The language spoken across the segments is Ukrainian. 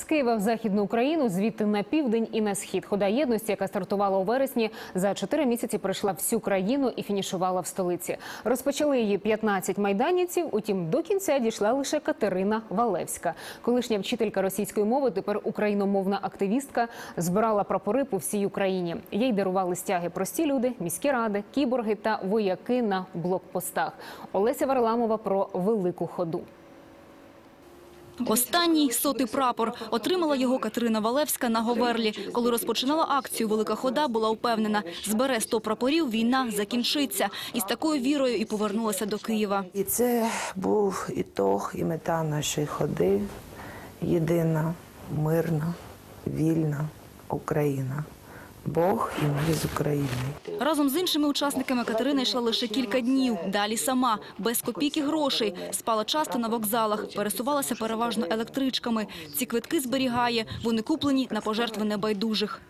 З Києва в західну Україну, звідти на південь і на схід. Хода єдності, яка стартувала у вересні, за чотири місяці пройшла всю країну і фінішувала в столиці. Розпочали її 15 майданівців. Утім, до кінця дійшла лише Катерина Валевська. Колишня вчителька російської мови, тепер україномовна активістка, збирала прапори по всій Україні. Їй дарували стяги прості люди, міські ради, кіборги та вояки на блокпостах. Олеся Варламова про велику ходу. Останній сотий прапор отримала його Катерина Валевська на Говерлі. Коли розпочинала акцію, велика хода була впевнена, збере 100 прапорів, війна закінчиться. І з такою вірою і повернулася до Києва. І це був ітог і мета нашої ходи. Єдина, мирна, вільна Україна. Бог і ми з України. Разом з іншими учасниками Катерина йшла лише кілька днів. Далі сама, без копійки грошей. Спала часто на вокзалах, пересувалася переважно електричками. Ці квитки зберігає. Вони куплені на пожертви небайдужих.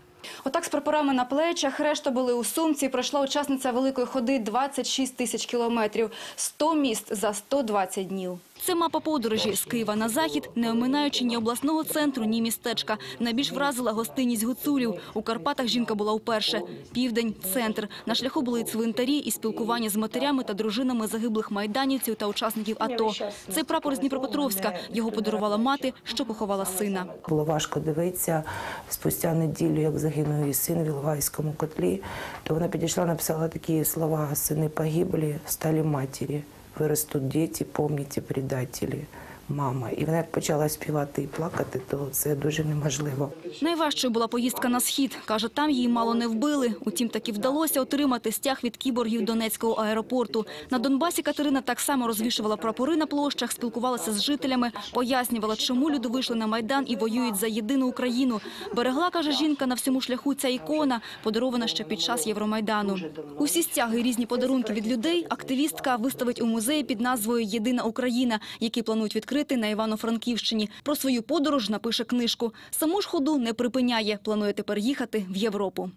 Отак з прапорами на плечах, решта були у сумці. Пройшла учасниця великої ходи 26 тисяч кілометрів, 100 міст за 120 днів. Це мапа подорожі з Києва на захід, не оминаючи ні обласного центру, ні містечка. Найбільш вразила гостинність гуцулів. У Карпатах жінка була вперше. Південь, центр. На шляху були цвинтарі, і спілкування з матерями та дружинами загиблих майданівців та учасників АТО. Цей прапор з Дніпропетровська. Його подарувала мати, що поховала сина. Було важко дивитися спустя неділю, як загинув її син в Іловайському котлі. То вона підійшла, написала такі слова: сини погибли, стали матері. Виростуть дети, помните предателі, мама. І вона почала співати і плакати, то це дуже неможливо. Найважчою була поїздка на схід. Каже, там її мало не вбили. Утім, таки вдалося отримати стяг від кіборгів Донецького аеропорту. На Донбасі Катерина так само розвішувала прапори на площах, спілкувалася з жителями, пояснювала, чому люди вийшли на Майдан і воюють за єдину Україну. Берегла, каже жінка, на всьому шляху ця ікона, подарована ще під час Євромайдану. Усі стяги і різні подарунки від людей активістка виставить у музеї під назвою «Єдина Україна», який планують відкрити на Івано-Франківщині. Про свою подорож напише книжку. Саму ж ходу не припиняє. Планує тепер їхати в Європу.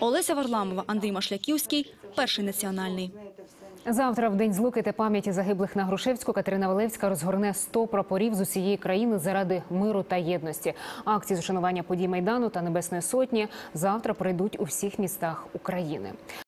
Олеся Варламова, Андрій Машляківський, перший національний. Завтра, в день злуки та пам'яті загиблих на Грушевську, Катерина Валевська розгорне 100 прапорів з усієї країни заради миру та єдності. Акції з ушанування подій майдану та Небесної Сотні завтра пройдуть у всіх містах України.